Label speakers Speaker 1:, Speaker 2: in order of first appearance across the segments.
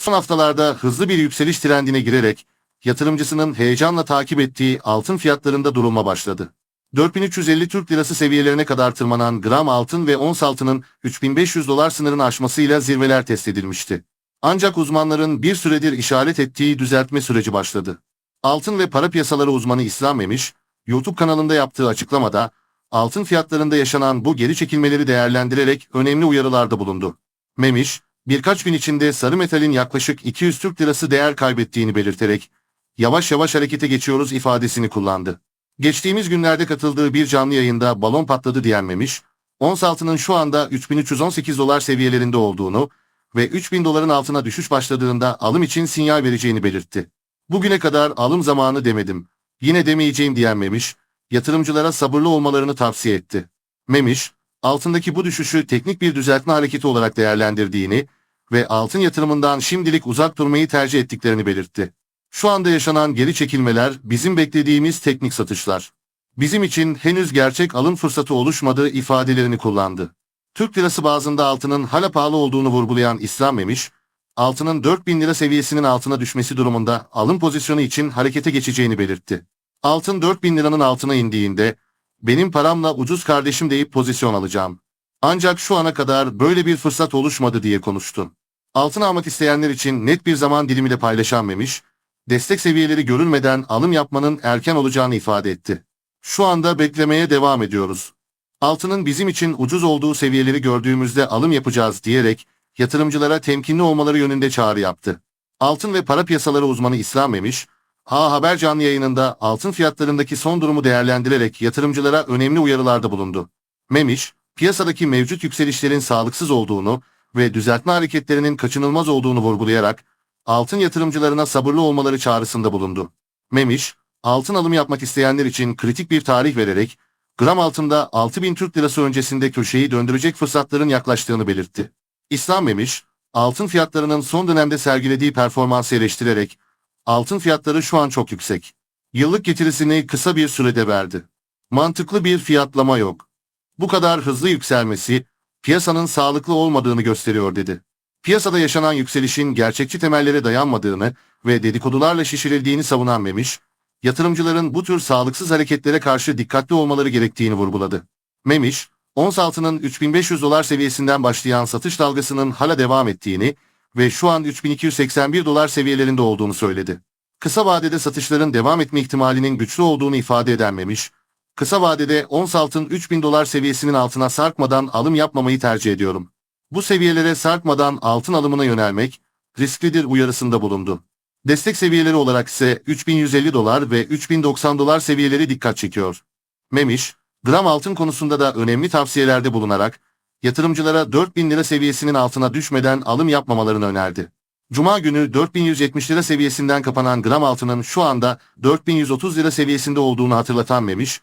Speaker 1: Son haftalarda hızlı bir yükseliş trendine girerek yatırımcısının heyecanla takip ettiği altın fiyatlarında durulma başladı. 4350 Türk Lirası seviyelerine kadar tırmanan gram altın ve ons altının 3500 dolar sınırını aşmasıyla zirveler test edilmişti. Ancak uzmanların bir süredir işaret ettiği düzeltme süreci başladı. Altın ve para piyasaları uzmanı İslam Memiş, YouTube kanalında yaptığı açıklamada, altın fiyatlarında yaşanan bu geri çekilmeleri değerlendirerek önemli uyarılarda bulundu. Memiş, birkaç gün içinde sarı metalin yaklaşık 200 Türk Lirası değer kaybettiğini belirterek, yavaş yavaş harekete geçiyoruz ifadesini kullandı. Geçtiğimiz günlerde katıldığı bir canlı yayında balon patladı diyenmemiş, ons altının şu anda 3318 dolar seviyelerinde olduğunu ve 3000 doların altına düşüş başladığında alım için sinyal vereceğini belirtti. Bugüne kadar alım zamanı demedim, yine demeyeceğim diyenmemiş, yatırımcılara sabırlı olmalarını tavsiye etti. Memiş, altındaki bu düşüşü teknik bir düzeltme hareketi olarak değerlendirdiğini ve altın yatırımından şimdilik uzak durmayı tercih ettiklerini belirtti. Şu anda yaşanan geri çekilmeler bizim beklediğimiz teknik satışlar. Bizim için henüz gerçek alım fırsatı oluşmadığı ifadelerini kullandı. Türk lirası bazında altının hala pahalı olduğunu vurgulayan İslam Memiş, altının 4000 lira seviyesinin altına düşmesi durumunda alım pozisyonu için harekete geçeceğini belirtti. Altın 4000 liranın altına indiğinde, benim paramla ucuz kardeşim deyip pozisyon alacağım. Ancak şu ana kadar böyle bir fırsat oluşmadı diye konuştu. Altın almak isteyenler için net bir zaman dilimi de paylaşan Memiş, destek seviyeleri görülmeden alım yapmanın erken olacağını ifade etti. Şu anda beklemeye devam ediyoruz. Altının bizim için ucuz olduğu seviyeleri gördüğümüzde alım yapacağız diyerek yatırımcılara temkinli olmaları yönünde çağrı yaptı. Altın ve para piyasaları uzmanı İslam Memiş, Ha Haber canlı yayınında altın fiyatlarındaki son durumu değerlendirerek yatırımcılara önemli uyarılarda bulundu. Memiş, piyasadaki mevcut yükselişlerin sağlıksız olduğunu ve düzeltme hareketlerinin kaçınılmaz olduğunu vurgulayarak altın yatırımcılarına sabırlı olmaları çağrısında bulundu. Memiş, altın alımı yapmak isteyenler için kritik bir tarih vererek gram altında 6000 Türk Lirası öncesinde köşeyi döndürecek fırsatların yaklaştığını belirtti. İslam Memiş, altın fiyatlarının son dönemde sergilediği performansı eleştirerek altın fiyatları şu an çok yüksek. Yıllık getirisini kısa bir sürede verdi. Mantıklı bir fiyatlama yok. Bu kadar hızlı yükselmesi piyasanın sağlıklı olmadığını gösteriyor dedi. Piyasada yaşanan yükselişin gerçekçi temellere dayanmadığını ve dedikodularla şişirildiğini savunan Memiş, yatırımcıların bu tür sağlıksız hareketlere karşı dikkatli olmaları gerektiğini vurguladı. Memiş, ons altının 3500 dolar seviyesinden başlayan satış dalgasının hala devam ettiğini ve şu an 3281 dolar seviyelerinde olduğunu söyledi. Kısa vadede satışların devam etme ihtimalinin güçlü olduğunu ifade eden Memiş, kısa vadede ons altın 3000 dolar seviyesinin altına sarkmadan alım yapmamayı tercih ediyorum. Bu seviyelere sarkmadan altın alımına yönelmek risklidir uyarısında bulundu. Destek seviyeleri olarak ise 3150 dolar ve 3090 dolar seviyeleri dikkat çekiyor. Memiş, gram altın konusunda da önemli tavsiyelerde bulunarak yatırımcılara 4000 lira seviyesinin altına düşmeden alım yapmamalarını önerdi. Cuma günü 4170 lira seviyesinden kapanan gram altının şu anda 4130 lira seviyesinde olduğunu hatırlatan Memiş,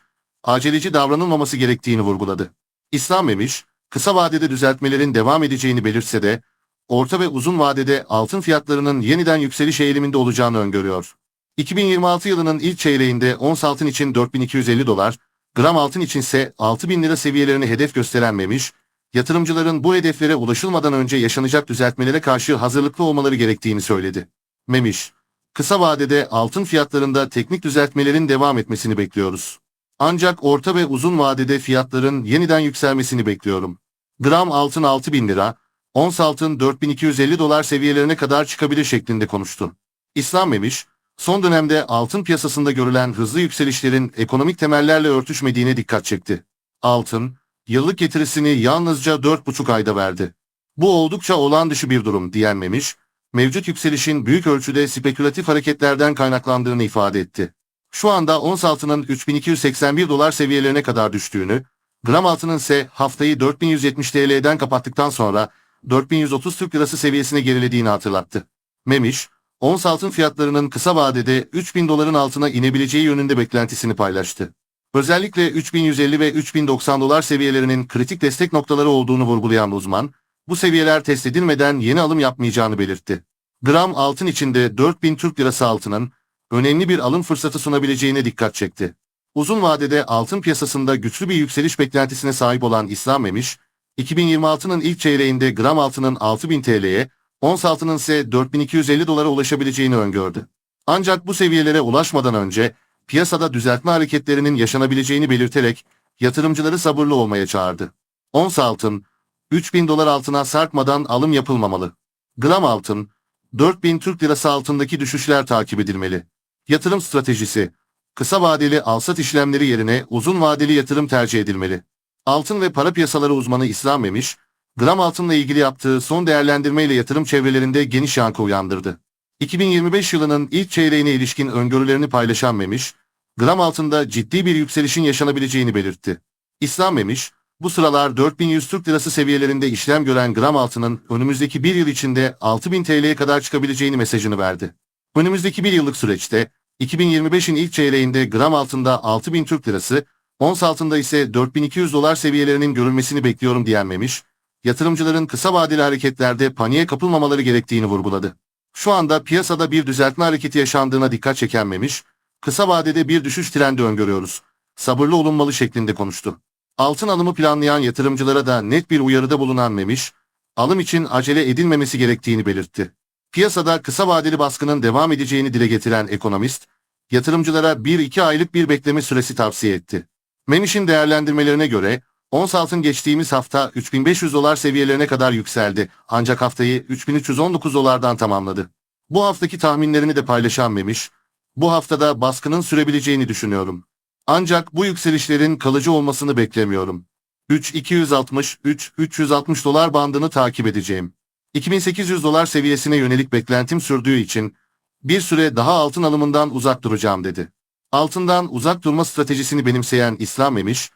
Speaker 1: aceleci davranılmaması gerektiğini vurguladı. İslam Memiş, kısa vadede düzeltmelerin devam edeceğini belirtse de, orta ve uzun vadede altın fiyatlarının yeniden yükseliş eğiliminde olacağını öngörüyor. 2026 yılının ilk çeyreğinde ons altın için 4250 dolar, gram altın içinse 6000 lira seviyelerini hedef gösteren Memiş, yatırımcıların bu hedeflere ulaşılmadan önce yaşanacak düzeltmelere karşı hazırlıklı olmaları gerektiğini söyledi. Memiş, kısa vadede altın fiyatlarında teknik düzeltmelerin devam etmesini bekliyoruz. Ancak orta ve uzun vadede fiyatların yeniden yükselmesini bekliyorum. Gram altın 6000 lira, ons altın 4250 dolar seviyelerine kadar çıkabilir şeklinde konuştu. İslam Memiş, son dönemde altın piyasasında görülen hızlı yükselişlerin ekonomik temellerle örtüşmediğine dikkat çekti. Altın, yıllık getirisini yalnızca 4,5 ayda verdi. Bu oldukça olağan dışı bir durum diyen Memiş, mevcut yükselişin büyük ölçüde spekülatif hareketlerden kaynaklandığını ifade etti. Şu anda ons altının 3281 dolar seviyelerine kadar düştüğünü, gram altının ise haftayı 4170 TL'den kapattıktan sonra 4130 Türk Lirası seviyesine gerilediğini hatırlattı. Memiş, ons altın fiyatlarının kısa vadede 3000 doların altına inebileceği yönünde beklentisini paylaştı. Özellikle 3150 ve 3090 dolar seviyelerinin kritik destek noktaları olduğunu vurgulayan uzman, bu seviyeler test edilmeden yeni alım yapmayacağını belirtti. Gram altın içinde 4000 Türk Lirası altının önemli bir alım fırsatı sunabileceğine dikkat çekti. Uzun vadede altın piyasasında güçlü bir yükseliş beklentisine sahip olan İslam Memiş, 2026'nın ilk çeyreğinde gram altının 6000 TL'ye, ons altının ise 4250 dolara ulaşabileceğini öngördü. Ancak bu seviyelere ulaşmadan önce piyasada düzeltme hareketlerinin yaşanabileceğini belirterek yatırımcıları sabırlı olmaya çağırdı. Ons altın 3000 dolar altına sarkmadan alım yapılmamalı. Gram altın 4000 Türk lirası altındaki düşüşler takip edilmeli. Yatırım stratejisi kısa vadeli alsat işlemleri yerine uzun vadeli yatırım tercih edilmeli. Altın ve para piyasaları uzmanı İslam Memiş, gram altınla ilgili yaptığı son değerlendirmeyle yatırım çevrelerinde geniş yankı uyandırdı. 2025 yılının ilk çeyreğine ilişkin öngörülerini paylaşan Memiş, gram altında ciddi bir yükselişin yaşanabileceğini belirtti. İslam Memiş, bu sıralar 4100 Türk Lirası seviyelerinde işlem gören gram altının önümüzdeki bir yıl içinde 6000 TL'ye kadar çıkabileceğini mesajını verdi. Önümüzdeki bir yıllık süreçte 2025'in ilk çeyreğinde gram altında 6000 Türk Lirası, ons altında ise 4200 dolar seviyelerinin görülmesini bekliyorum diyen Memiş, yatırımcıların kısa vadeli hareketlerde paniğe kapılmamaları gerektiğini vurguladı. Şu anda piyasada bir düzeltme hareketi yaşandığına dikkat çeken Memiş, kısa vadede bir düşüş trendi öngörüyoruz. Sabırlı olunmalı şeklinde konuştu. Altın alımı planlayan yatırımcılara da net bir uyarıda bulunan Memiş, alım için acele edilmemesi gerektiğini belirtti. Piyasada kısa vadeli baskının devam edeceğini dile getiren ekonomist, yatırımcılara 1-2 aylık bir bekleme süresi tavsiye etti. Memiş'in değerlendirmelerine göre, ons altın geçtiğimiz hafta 3500 dolar seviyelerine kadar yükseldi ancak haftayı 3319 dolardan tamamladı. Bu haftaki tahminlerini de paylaşan Memiş, bu haftada baskının sürebileceğini düşünüyorum. Ancak bu yükselişlerin kalıcı olmasını beklemiyorum. 3-260-3-360 dolar bandını takip edeceğim. 2800 dolar seviyesine yönelik beklentim sürdüğü için bir süre daha altın alımından uzak duracağım dedi. Altından uzak durma stratejisini benimseyen İslam Emiş,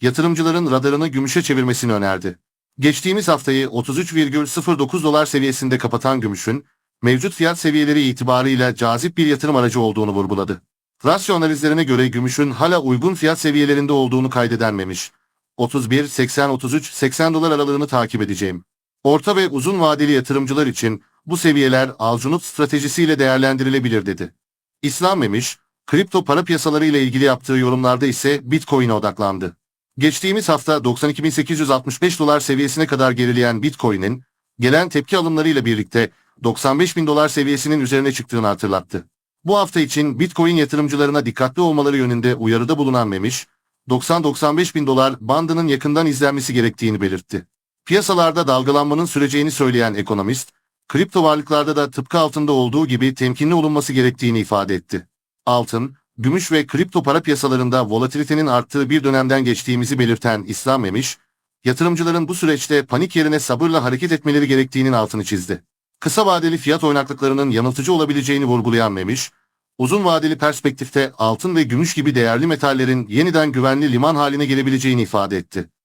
Speaker 1: yatırımcıların radarını gümüşe çevirmesini önerdi. Geçtiğimiz haftayı 33,09 dolar seviyesinde kapatan gümüşün, mevcut fiyat seviyeleri itibarıyla cazip bir yatırım aracı olduğunu vurguladı. Rasyonalizlerine göre gümüşün hala uygun fiyat seviyelerinde olduğunu kaydedenmemiş. 31, 80, 33, 80 dolar aralığını takip edeceğim. Orta ve uzun vadeli yatırımcılar için bu seviyeler alcunut stratejisiyle değerlendirilebilir dedi. İslam Memiş, kripto para piyasaları ile ilgili yaptığı yorumlarda ise Bitcoin'e odaklandı. Geçtiğimiz hafta 92.865 dolar seviyesine kadar gerileyen Bitcoin'in gelen tepki alımlarıyla birlikte 95.000 dolar seviyesinin üzerine çıktığını hatırlattı. Bu hafta için Bitcoin yatırımcılarına dikkatli olmaları yönünde uyarıda bulunan Memiş, 90-95 bin dolar bandının yakından izlenmesi gerektiğini belirtti. Piyasalarda dalgalanmanın süreceğini söyleyen ekonomist, kripto varlıklarda da tıpkı altında olduğu gibi temkinli olunması gerektiğini ifade etti. Altın, gümüş ve kripto para piyasalarında volatilitenin arttığı bir dönemden geçtiğimizi belirten İslam Memiş, yatırımcıların bu süreçte panik yerine sabırla hareket etmeleri gerektiğinin altını çizdi. Kısa vadeli fiyat oynaklıklarının yanıltıcı olabileceğini vurgulayan Memiş, uzun vadeli perspektifte altın ve gümüş gibi değerli metallerin yeniden güvenli liman haline gelebileceğini ifade etti.